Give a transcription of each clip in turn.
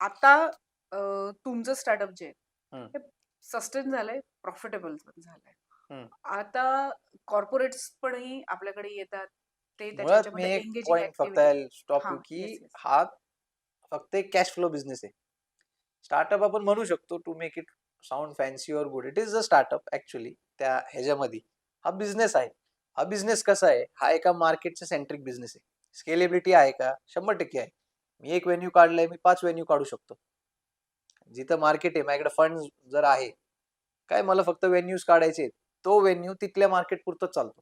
आता तुमचं स्टार्टअप जे आहे हं. सस्टेन झालंय प्रॉफिटेबल झालंय. आता कॉर्पोरेट्स पणही आपल्याकडे येतात ते हा, फक्त एक कॅश फ्लो बिझनेस आहे. स्टार्टअप आपण म्हणू शकतो to make it sound fancy और good it is a startup actually त्या ह्याच्यामध्ये. हा बिझनेस आहे. हा बिझनेस कसा आहे? हा एका मार्केटचा सेंट्रिक बिझनेस आहे. स्केलेबिलिटी आहे का? शंभर टक्के आहे. मी एक व्हेन्यू काढलाय मी पाच व्हेन्यू काढू शकतो. जिथं मार्केट आहे माझ्याकडे फंड जर आहे काय मला फक्त व्हेन्यूज काढायचे. तो व्हेन्यू तिथल्या मार्केट पुरतच चालतो.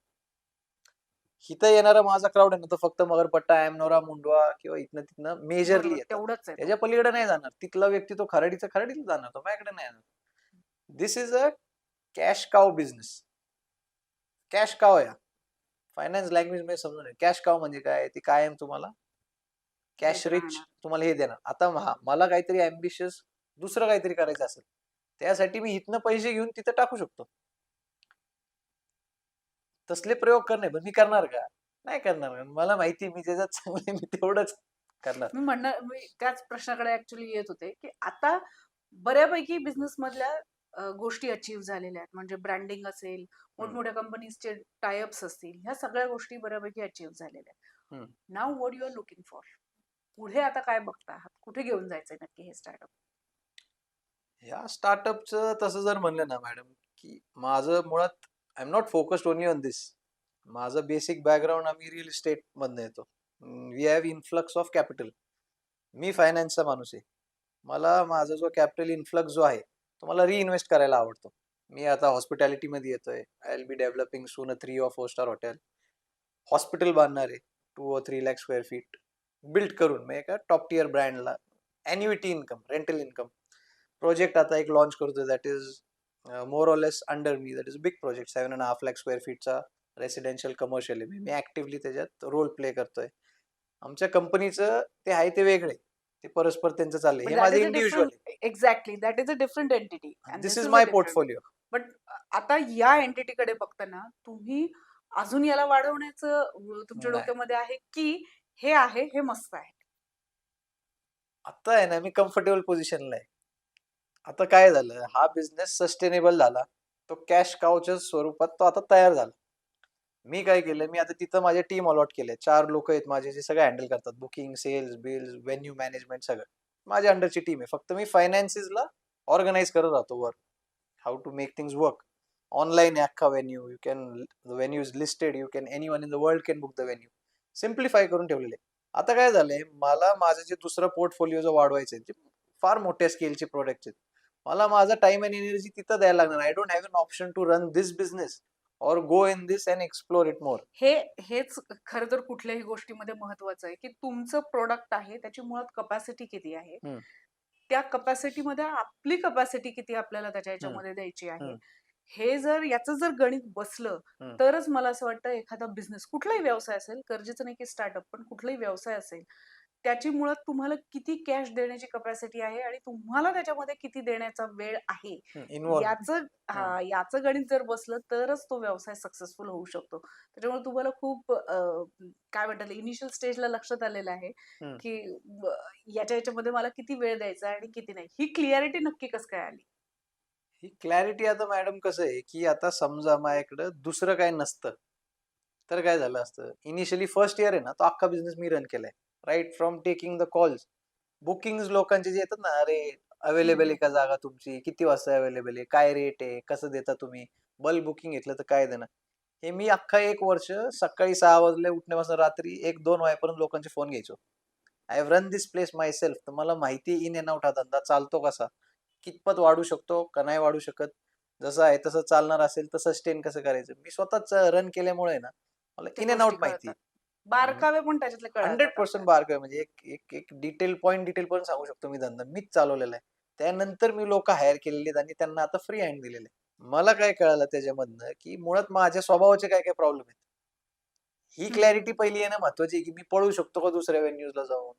इथं येणारा माझा क्राऊड आहे ना तो फक्त मगरपट्टा एमनोरा मुंडवा किंवा इथनं तिथनं मेजरली तेवढंच त्याच्या पलीकडे नाही जाणार. तिथला व्यक्ती तो खराडीचा खराडीला जाणार तो माझ्याकडे नाही जाणार. This is a cash cow business cash cow या फायनान्स लँग्वेजमध्ये समजून कॅश काव म्हणजे काय? ती कायम तुम्हाला कॅश रिच. तुम्हाला हे देणार. आता हा मला काहीतरी अम्बिशियस दुसरं काहीतरी करायचं असेल त्यासाठी मी इथनं पैसे घेऊन तिथं टाकू शकतो. तसले प्रयोग करणे पण मी करणार का? नाही करणार. मला माहिती मी त्याच्यात चांगले मी तेवढंच करणार. मी म्हणणार मी त्याच प्रश्नाकडे ऍक्च्युली येत होते की आता बऱ्यापैकी बिझनेस मधल्या गोष्टी अचीव्ह झालेल्या आहेत. म्हणजे ब्रँडिंग असेल मोठमोठ्या कंपनीजचे टायअप्स असतील ह्या सगळ्या गोष्टी बऱ्यापैकी अचीव्ह झालेल्या आहेत. नाव what you are looking for पुढे आता काय बघता आहात? कुठे घेऊन जायचंय नक्की हे स्टार्टअप या स्टार्टअपचं तसं जर म्हणलं ना मॅडम की माझं मुळात I am not focused only on this माझं बेसिक बॅकग्राऊंड आम्ही रिअल इस्टेट मधनं येतो. We have influx of capital मी फायनान्सचा माणूस आहे. मला माझा जो कॅपिटल इन्फ्लक्स जो आहे तो मला रिइन्व्हेस्ट करायला आवडतो. मी आता हॉस्पिटॅलिटीमध्ये येतोय. I will be developing soon a three or four star hotel hospital बांधणार आहे. Two or three lakh square feet build करून म्हणजे एका top tier ब्रँडला annuity income rental income project आता एक लॉन्च करतोय that is more or less under me that is big project seven and half lakh square फीटचा residential commercial आहे. मी actively त्याच्यात role play करतोय. आमच्या कंपनीचं ते आहे ते वेगळे. ते परस्पर त्यांचं चाललंय. हे माझं individual exactly that is a different entity this is my portfolio but आता या एंटिटीकडे बघताना तुम्ही अजून याला वाढवण्याचं तुमच्या. डोक्यामध्ये आहे की हे आहे हे मस्त आहे. आता आहे ना मी कम्फर्टेबल पोझिशनला आहे. आता काय झालं हा बिझनेस सस्टेनेबल झाला. तो कॅश काउच्या स्वरूपात तो आता तयार झाला. मी काय केलं मी आता तिथं माझे टीम अलॉट केले चार लोक आहेत माझे जे सगळे हँडल करतात. Booking sales bills venue management सगळं. माझ्या अंडरची टीम आहे. फक्त मी फायनान्सेसला ऑर्गनाईज करत राहतो work how to make things work online आहे अख्खा venue you can venue is listed you can anyone in the world can book the venue simplify करून ठेवलेले. आता काय झालंय मला माझं जे दुसरं पोर्टफोलिओ जो वाढवायचं आहे जे फार मोठ्या स्केलचे प्रोडक्ट आहेत. मला माझा टाइम अँड एनर्जी तिथं द्यायला लागणार. I don't have an option to run this business और go in this and explore it more हे हेच खरं तर कुठल्याही गोष्टीमध्ये महत्वाचं आहे की तुमचं प्रोडक्ट आहे त्याची मुळात कपॅसिटी किती आहे. त्या कपॅसिटीमध्ये आपली कपॅसिटी किती आपल्याला त्याच्या ह्याच्यामध्ये द्यायची आहे. हे जर याचं जर गणित बसलं. तरच मला असं वाटतं एखादा बिझनेस कुठलाही व्यवसाय असेल गरजेचं नाही की स्टार्टअप पण कुठलाही व्यवसाय असेल त्याची मुळात तुम्हाला किती कॅश देण्याची कपॅसिटी आहे आणि तुम्हाला त्याच्यामध्ये किती देण्याचा वेळ आहे? याचं हा याचं गणित जर बसलं तरच तो व्यवसाय सक्सेसफुल होऊ शकतो. त्याच्यामुळे तुम्हाला खूप काय म्हणतात इनिशियल स्टेजला लक्षात आलेलं आहे. की याच्या याच्यामध्ये मला किती वेळ द्यायचा आणि किती नाही. ही क्लिअरिटी नक्की कसं काय आली? ही क्लॅरिटी आता मॅडम कसं आहे की आता समजा माझ्याकडं दुसरं काय नसतं तर काय झालं असतं? इनिशियली फर्स्ट इयर आहे ना तो अख्खा बिझनेस मी रन केलाय. Right from taking the calls booking लोकांचे जे येतात ना अरे अवेलेबल आहे का जागा तुमची? किती वाजता अवेलेबल आहे? काय रेट आहे? कसं देता तुम्ही? बल्क बुकिंग घेतलं तर काय देणार हे मी अख्खा एक वर्ष सकाळी सहा वाजले उठण्यापासून रात्री एक दोन वाजेपर्यंत लोकांचे फोन घ्यायचो. I have run this place myself तर मला माहिती इन अँड आउट हा धंदा चालतो कसा? कितपत वाढू शकतो का नाही वाढू शकत? जसं आहे तसं चालणार असेल तर सस्टेन कसं करायचं? मी स्वतःच रन केल्यामुळे ना मला इन अँड आउट माहिती. बारकावे पण त्याच्यातले हंड्रेड पर्सेंट आपल्याला. बारक आहे म्हणजे एक एक एक डिटेल पॉईंट डिटेल पण सांगू शकतो मी धंदा. मीच चालवलेला आहे. त्यानंतर मी लोक हायर केलेले आहेत आणि त्यांना आता फ्री हँड दिलेले आहे. मला काय कळालं त्याच्यामधनं की मुळात माझ्या स्वभावाचे काय काय प्रॉब्लेम आहेत? ही. क्लॅरिटी पहिली येणं महत्वाची आहे की मी पळू शकतो का दुसऱ्या व्हेन्यूजला जाऊन?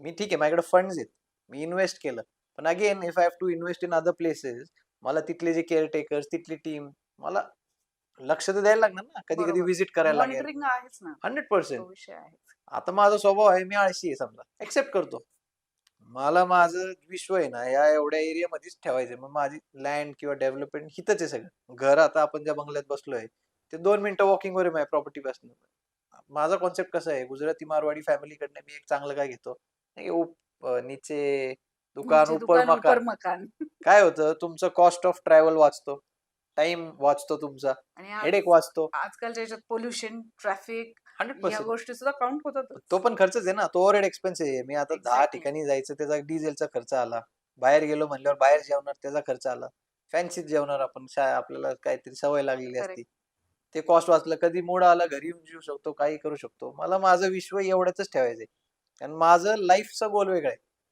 मी ठीक आहे माझ्याकडे फंड्स आहेत. मी इन्व्हेस्ट केलं. पण again if I have to invest in other places मला तिथले जे केअरटेकर्स तिथली टीम मला लक्ष तर द्यायला लागणार ना. कधी कधी. व्हिजिट करायला लागेल. हंड्रेड पर्सेंट आता माझा स्वभाव आहे मी आळशी आहे समजा. एक्सेप्ट करतो. मला माझं विश्व आहे ना या एवढ्या एरियामध्येच ठेवायचं मग माझी लँड किंवा डेव्हलपमेंट हिथंच आहे सगळं. घर आता आपण ज्या बंगल्यात बसलोय ते दोन मिनिटं वॉकिंगवर आहे माझ्या प्रॉपर्टी पासून. माझा कॉन्सेप्ट कसा आहे गुजराती मारवाडी फॅमिलीकडनं मी एक चांगलं काय घेतो? नीचे दुकान उपर दुकान, मकान. मकान. काय होतं? तुमचं कॉस्ट ऑफ ट्रॅव्हल वाचतो. टाइम वाचतो तुमचा. आणि आज- हेडेक वाचतो. आजकालच्या याच्यात पोल्युशन ट्रॅफिक हंड्रेड या पर्सेंट गोष्टी सुद्धा काउंट होतात तो पण खर्चच आहे ना. तो ओव्हरहेड एक्सपेन्स आहे. मी आता दहा Exactly. ठिकाणी जायचं त्याचा डिझेलचा खर्च आला. बाहेर गेलो म्हणल्यावर बाहेर जेवणार त्याचा खर्च आला. फॅन्सीत जेवणार आपण. शा आपल्याला काहीतरी सवय लागलेली Correct. असती. ते कॉस्ट वाचलं. कधी मूड आला घरी येऊन जेऊ शकतो काही करू शकतो. मला माझं विश्व एवढ्याच ठेवायचंय. आणि माझं लाईफचा गोल वेगळा आहे.